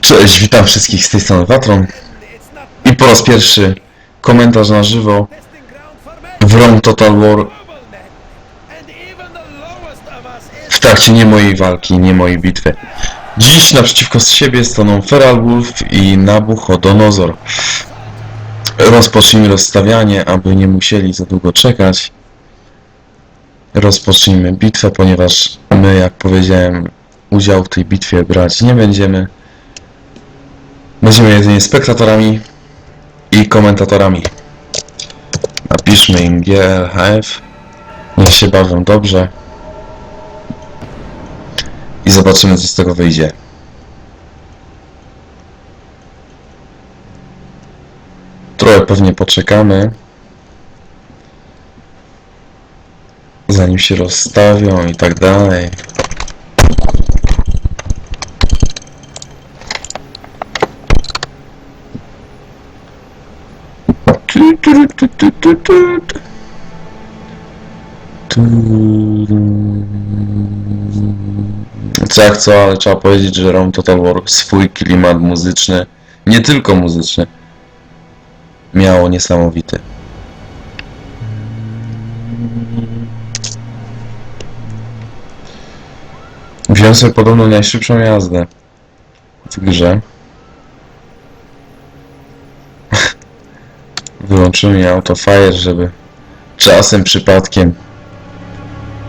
Cześć, witam wszystkich z tej strony Watron i po raz pierwszy komentarz na żywo w Rome Total War w trakcie nie mojej walki, nie mojej bitwy. Dziś naprzeciwko siebie staną Feral Wolf i Nabuchodonozor. Rozpocznijmy rozstawianie, aby nie musieli za długo czekać. Rozpocznijmy bitwę, ponieważ my, jak powiedziałem, udział w tej bitwie brać nie będziemy. Będziemy jedynie spektatorami i komentatorami. Napiszmy im GLHF. Niech się bawią dobrze. I zobaczymy, co z tego wyjdzie. Trochę pewnie poczekamy. Zanim się rozstawią i tak dalej. Tu, tu, tu, tu, tu, tu. Tu. Co jak co, ale trzeba powiedzieć, że Rome Total War swój klimat muzyczny, nie tylko muzyczny, miało niesamowity. Wziąłem sobie podobno najszybszą jazdę w grze. Wyłączyłem je autofire, żeby czasem przypadkiem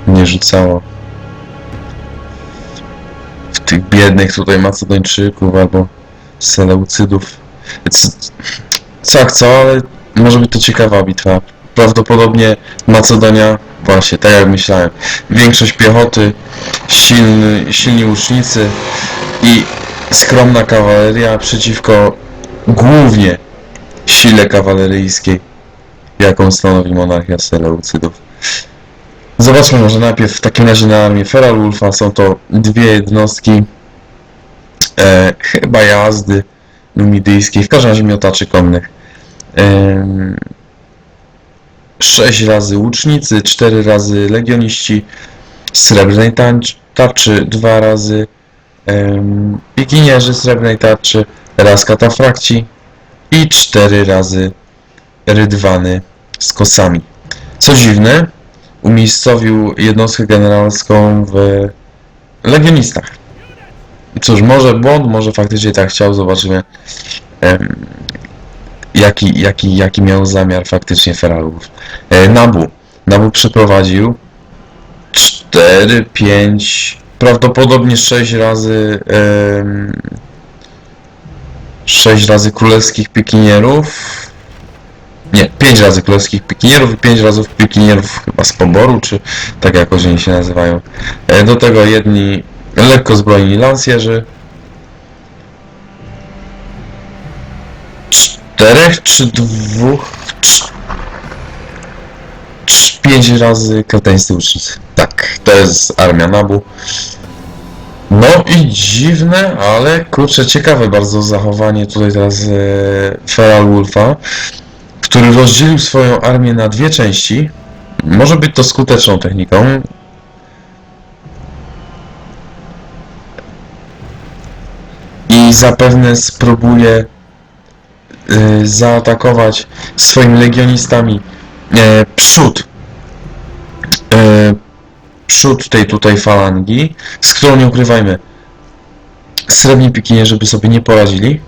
nie rzucało w tych biednych tutaj Macedończyków albo Seleucydów. Co, co jak co, ale może być to ciekawa bitwa. Prawdopodobnie Macedonia, właśnie tak jak myślałem, większość piechoty, silny, silni łucznicy i skromna kawaleria przeciwko głównie sile kawaleryjskiej, jaką stanowi monarchia Seleucydów. Zobaczmy może najpierw w takim razie na armię Feral Wolfa. Są to dwie jednostki e, chyba jazdy numidyjskiej, w każdym razie miotaczy konnych. Em, sześć razy łucznicy, cztery razy legioniści srebrnej tarczy, dwa razy pikinierzy srebrnej tarczy, raz katafrakci i cztery razy rydwany z kosami. Co dziwne, umiejscowił jednostkę generalską w legionistach. Cóż, może błąd, może faktycznie tak chciał, zobaczymy em, jaki, jaki, jaki miał zamiar faktycznie Feralów. E, Nabu. Nabu przeprowadził 4, 5, prawdopodobnie 6 razy em, 6 razy królewskich pikinierów. Nie, 5 razy królewskich pikinierów i 5 razy pikinierów chyba z poboru, czy tak jakoś oni się nazywają. E, Do tego jedni lekko zbrojni lansjerzy. Czterech czy dwóch? Cz- Pięć razy kreteńscy łucznicy. Tak, to jest armia Nabu. No i dziwne, ale kurczę, ciekawe bardzo zachowanie tutaj teraz e, Feral Wolfa, który rozdzielił swoją armię na dwie części. Może być to skuteczną techniką. I zapewne spróbuje e, zaatakować swoimi legionistami e, przód przód tej tutaj falangi, z którą nie ukrywajmy, srebrni pikinierzy sobie nie poradzili,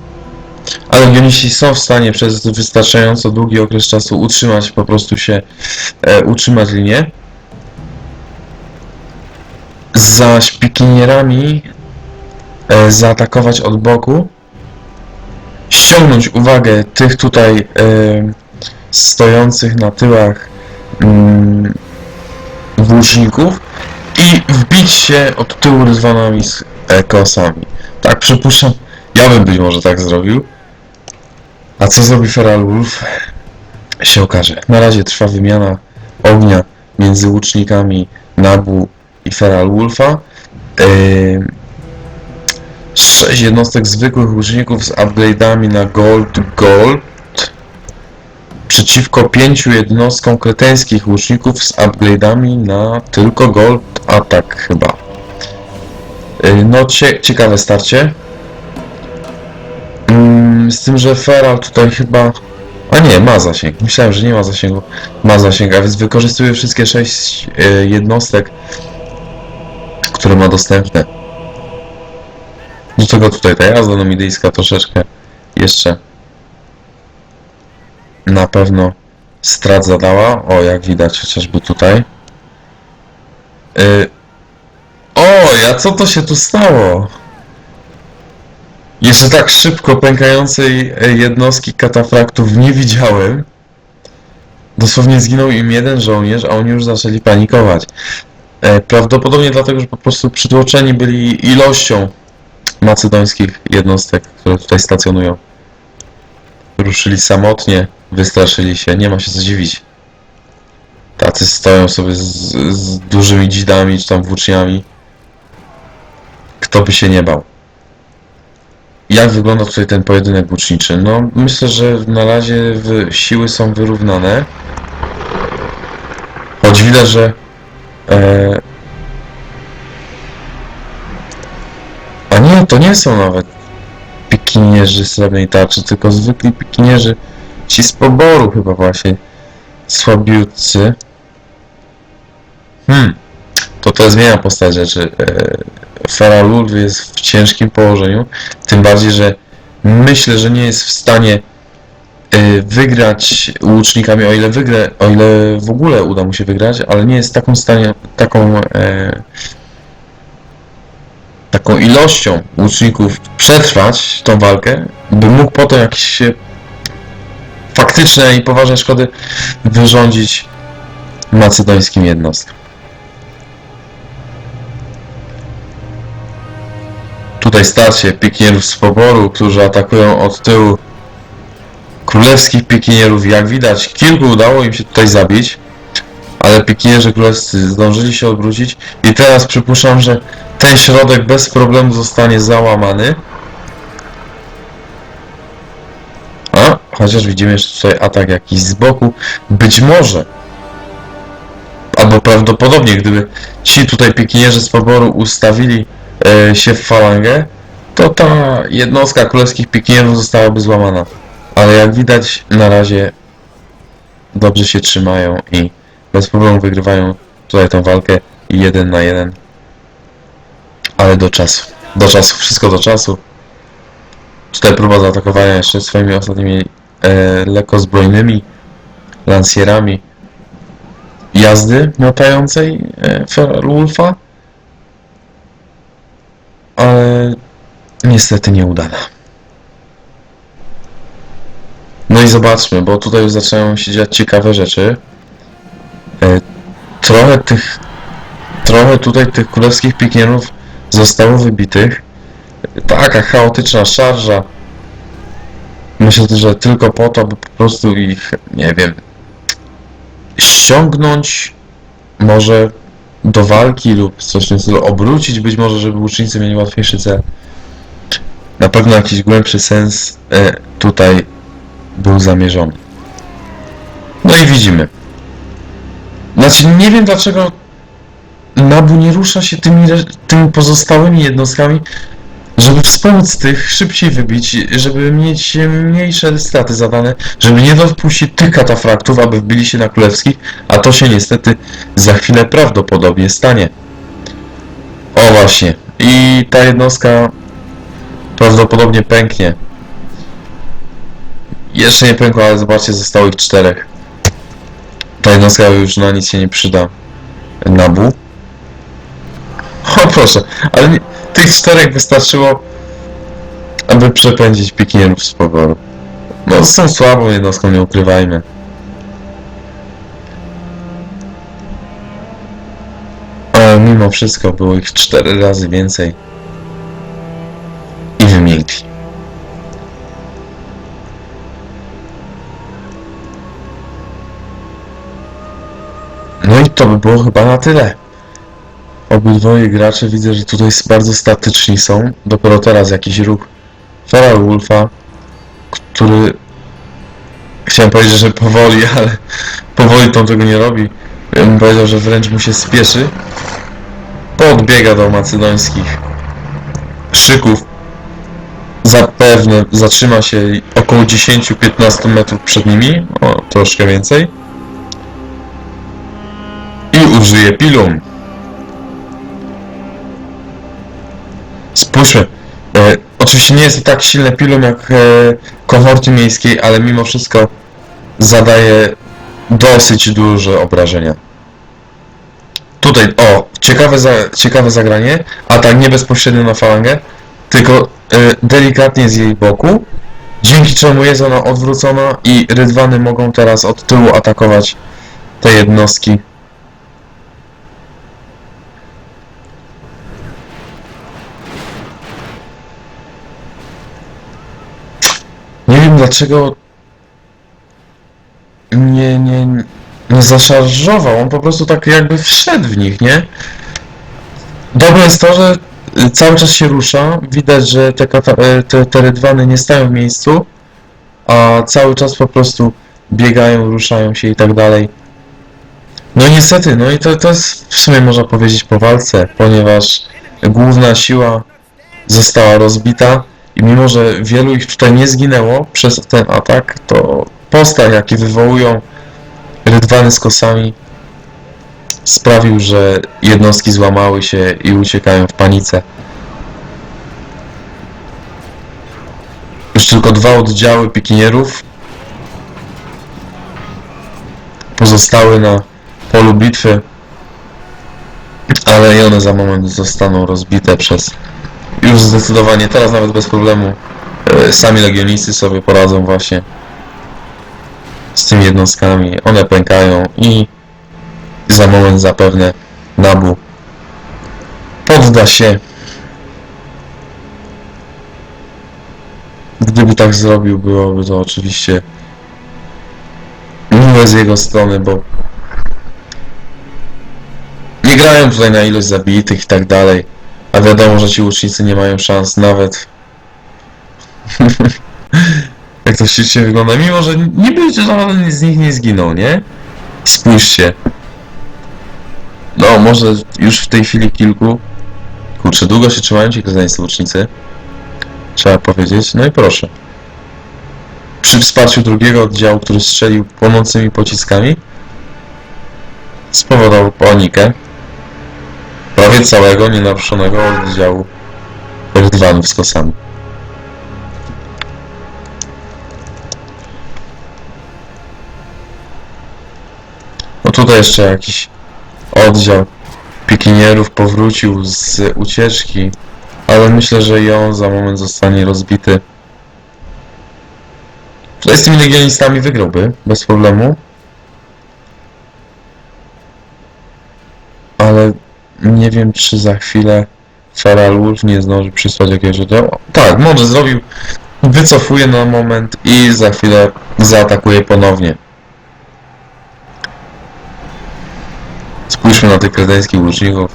ale legioniści są w stanie przez wystarczająco długi okres czasu utrzymać po prostu się, e, utrzymać linię. Zaś pikinierami e, zaatakować od boku, ściągnąć uwagę tych tutaj e, stojących na tyłach mm, włóczników i wbić się od tyłu ryzwanami z e, kosami. Tak, przypuszczam, ja bym być może tak zrobił. A co zrobi Feral Wolf? Się okaże. Na razie trwa wymiana ognia między łucznikami Nabu i Feral Wolfa. Yy, sześć jednostek zwykłych łuczników z upgrade'ami na Gold Gold przeciwko pięciu jednostkom kreteńskich łuczników z upgrade'ami na tylko Gold Attack chyba. Yy, No cie ciekawe starcie. Ym, z tym, że Feral tutaj chyba... A nie, ma zasięg. Myślałem, że nie ma zasięgu. Ma zasięg, a więc wykorzystuje wszystkie sześć y, jednostek, które ma dostępne. Do tego tutaj ta jazda nomidyjska troszeczkę jeszcze na pewno strat zadała. O, jak widać chociażby tutaj. Y... O, ja co to się tu stało? Jeszcze tak szybko pękającej e, jednostki katafraktów nie widziałem. Dosłownie zginął im jeden żołnierz, a oni już zaczęli panikować. E, Prawdopodobnie dlatego, że po prostu przytłoczeni byli ilością macedońskich jednostek, które tutaj stacjonują. Ruszyli samotnie, wystraszyli się, nie ma się co dziwić. Tacy stoją sobie z, z dużymi dzidami czy tam włóczniami. Kto by się nie bał. Jak wygląda tutaj ten pojedynek włóczniczy? No, myślę, że na razie siły są wyrównane. Choć widać, że e... A nie, to nie są nawet pikinierzy srebrnej tarczy, tylko zwykli pikinierzy ci z poboru chyba właśnie słabiutcy. Hmm, to to zmienia postać rzeczy. E, Faralul jest w ciężkim położeniu, tym bardziej, że myślę, że nie jest w stanie e, wygrać łucznikami, o ile wygra, o ile w ogóle uda mu się wygrać, ale nie jest taką stanie, taką e, taką ilością łuczników przetrwać tą walkę, by mógł potem jakieś e, faktyczne i poważne szkody wyrządzić macedońskim jednostkom. Tutaj starcie pikinierów z poboru, którzy atakują od tyłu królewskich pikinierów. Jak widać, kilku udało im się tutaj zabić, ale pikinierzy królewscy zdążyli się odwrócić i teraz przypuszczam, że ten środek bez problemu zostanie załamany. Chociaż widzimy jeszcze atak jakiś z boku. Być może, albo prawdopodobnie, gdyby ci tutaj pikinierzy z poboru ustawili e, się w falangę, to ta jednostka królewskich pikinierów zostałaby złamana. Ale jak widać, na razie dobrze się trzymają i bez problemu wygrywają tutaj tę walkę jeden na jeden. Ale do czasu. Do czasu, wszystko do czasu. Tutaj próba zaatakowania jeszcze swoimi ostatnimi e, lekko zbrojnymi lansierami jazdy miotającej e. Ale niestety nieudana. No i zobaczmy, bo tutaj już zaczynają się dziać ciekawe rzeczy. E, trochę tych, trochę tutaj tych królewskich pikierów zostało wybitych. Taka chaotyczna szarża. Myślę, że tylko po to, by po prostu ich, nie wiem, ściągnąć może do walki lub coś w tym stylu, obrócić być może, żeby łucznicy mieli łatwiejszy cel. Na pewno jakiś głębszy sens e, tutaj był zamierzony. No i widzimy. Znaczy, nie wiem dlaczego Nabu nie rusza się tymi, tymi pozostałymi jednostkami, żeby wspomóc tych szybciej wybić, żeby mieć mniejsze straty zadane, żeby nie dopuścić tych katafraktów, aby wbili się na królewskich, a to się niestety za chwilę prawdopodobnie stanie. O właśnie. I ta jednostka prawdopodobnie pęknie. Jeszcze nie pękła, ale zobaczcie, zostało ich czterech. Ta jednostka już na nic się nie przyda. Nabu. O proszę, ale nie, tych czterech wystarczyło, aby przepędzić pikinierów z poboru. No są słabą jednostką, nie ukrywajmy. Ale mimo wszystko było ich cztery razy więcej. I wymiękli. No i to by było chyba na tyle. Obydwoje gracze widzę, że tutaj bardzo statyczni są. Dopiero teraz jakiś ruch Feral Wolfa, który chciałem powiedzieć, że powoli, ale powoli to on tego nie robi. Ja bym powiedział, że wręcz mu się spieszy. Podbiega do macedońskich szyków. zapewne zatrzyma się około 10-15 metrów przed nimi, o troszkę więcej. I użyje pilum. Spójrzmy. E, oczywiście nie jest to tak silne pilum jak e, kohorty miejskiej, ale mimo wszystko zadaje dosyć duże obrażenia. Tutaj, o, ciekawe, za, ciekawe zagranie, a tak nie bezpośrednio na falangę, tylko e, delikatnie z jej boku, dzięki czemu jest ona odwrócona i rydwany mogą teraz od tyłu atakować te jednostki. Dlaczego nie, nie, nie zaszarżował, on po prostu tak jakby wszedł w nich, nie? Dobre jest to, że cały czas się rusza, widać, że te, y, te, te rydwany nie stają w miejscu, a cały czas po prostu biegają, ruszają się i tak dalej. No niestety, no i to, to jest w sumie można powiedzieć po walce, ponieważ główna siła została rozbita i mimo, że wielu ich tutaj nie zginęło przez ten atak, to postać, jaki wywołują rydwany z kosami sprawił, że jednostki złamały się i uciekają w panice. Już tylko dwa oddziały pikinierów pozostały na polu bitwy, ale i one za moment zostaną rozbite przez już zdecydowanie, teraz nawet bez problemu e, sami legioniści sobie poradzą właśnie z tymi jednostkami. One pękają i za moment zapewne Nabu podda się. Gdyby tak zrobił, byłoby to oczywiście miłe z jego strony, bo nie grają tutaj na ilość zabitych i tak dalej, a wiadomo, że ci łucznicy nie mają szans nawet. Jak to ślicznie wygląda, mimo że niby żaden z nich nie zginął, nie? Spójrzcie. No, może już w tej chwili kilku. Kurczę, długo się trzymają ci krezańscy łucznicy. Trzeba powiedzieć. No i proszę. Przy wsparciu drugiego oddziału, który strzelił płonącymi pociskami, spowodował panikę prawie całego nienaruszonego oddziału rydwanów z kosami. No tutaj jeszcze jakiś oddział pikinierów powrócił z ucieczki, ale myślę, że i on za moment zostanie rozbity. Tutaj z tymi legionistami wygrałby, bez problemu. Ale nie wiem, czy za chwilę Feral Wolf nie zdąży przysłać jakiegoś oddziału. Tak, może zrobił. Wycofuje na moment i za chwilę zaatakuje ponownie. Spójrzmy na tych kredyńskich łuczników,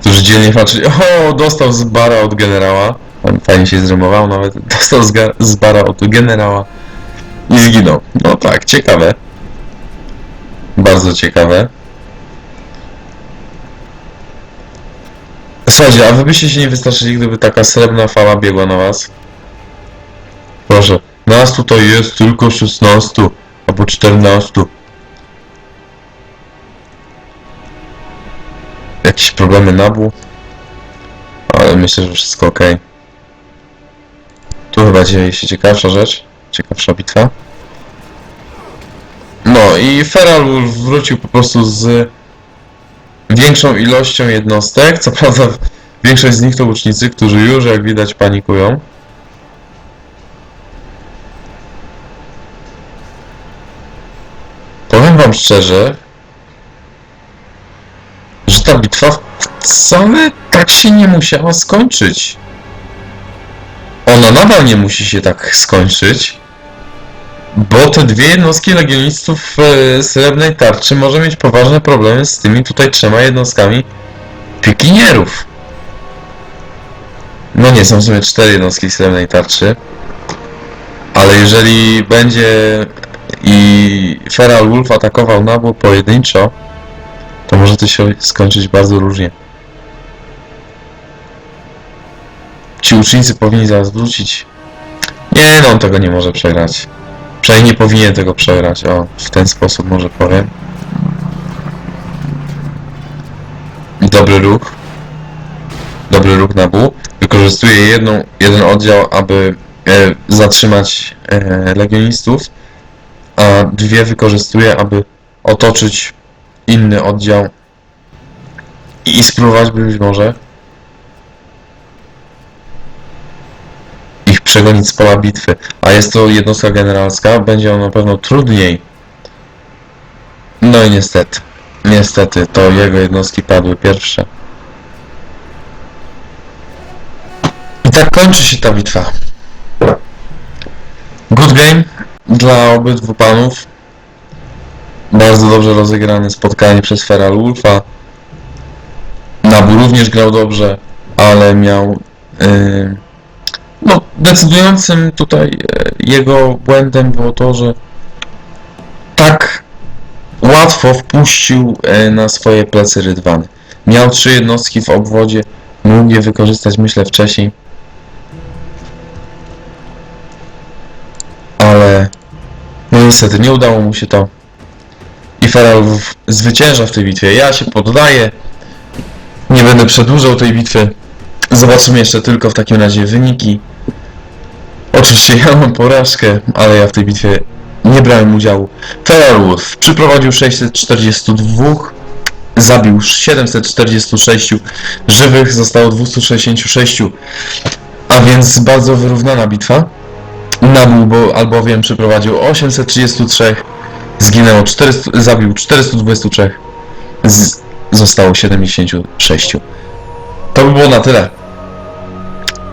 którzy dzielnie patrzyli. O, dostał z bara od generała. On fajnie się zrymował, nawet dostał z, z bara od generała i zginął. No tak, ciekawe. Bardzo ciekawe. Słuchajcie, a wy byście się nie wystraszyli, gdyby taka srebrna fala biegła na was? Proszę, nas tutaj jest tylko 16 albo 14. Jakieś problemy nabu? Ale myślę, że wszystko ok. Tu chyba dzieje się ciekawsza rzecz. Ciekawsza bitwa. No i Feral wrócił po prostu z większą ilością jednostek. Co prawda większość z nich to łucznicy, którzy już jak widać panikują. Powiem wam szczerze, że ta bitwa wcale tak się nie musiała skończyć. Ona nadal nie musi się tak skończyć, bo te dwie jednostki legionistów e, Srebrnej Tarczy może mieć poważne problemy z tymi tutaj trzema jednostkami pikinierów. No nie, są w sumie cztery jednostki Srebrnej Tarczy, ale jeżeli będzie i Feral Wolf atakował nabór pojedynczo, to może to się skończyć bardzo różnie. Ci ucznicy powinni zaraz wrócić. Nie, no on tego nie może przegrać. Przynajmniej nie powinien tego przegrać. O, w ten sposób może powiem. Dobry ruch. Dobry ruch na Bu. Wykorzystuje jedną, jeden oddział, aby e, zatrzymać e, legionistów, a dwie wykorzystuje, aby otoczyć inny oddział i spróbować by być może przegonić z pola bitwy. A jest to jednostka generalska, będzie ono na pewno trudniej. No i niestety, niestety, to jego jednostki padły pierwsze. I tak kończy się ta bitwa. Good game dla obydwu panów. Bardzo dobrze rozegrane spotkanie przez Feral Wolfa. Nabu również grał dobrze, ale miał. Yy, no, decydującym tutaj e, jego błędem było to, że tak łatwo wpuścił e, na swoje plecy rydwany. Miał trzy jednostki w obwodzie, mógł je wykorzystać myślę wcześniej. Ale no niestety nie udało mu się to. I Feral zwycięża w tej bitwie. Ja się poddaję. Nie będę przedłużał tej bitwy. Zobaczymy jeszcze tylko w takim razie wyniki. Oczywiście ja mam porażkę, ale ja w tej bitwie nie brałem udziału. Feral Wolf przyprowadził 642, zabił 746 żywych, zostało 266, a więc bardzo wyrównana bitwa. Nabuł, bo albowiem przyprowadził 833, zginęło 400, zabił 423, z, zostało 76. To by było na tyle.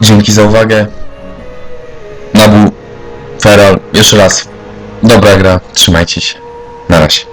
Dzięki za uwagę. Nabu, Feral, jeszcze raz. Dobra gra, trzymajcie się. Na razie.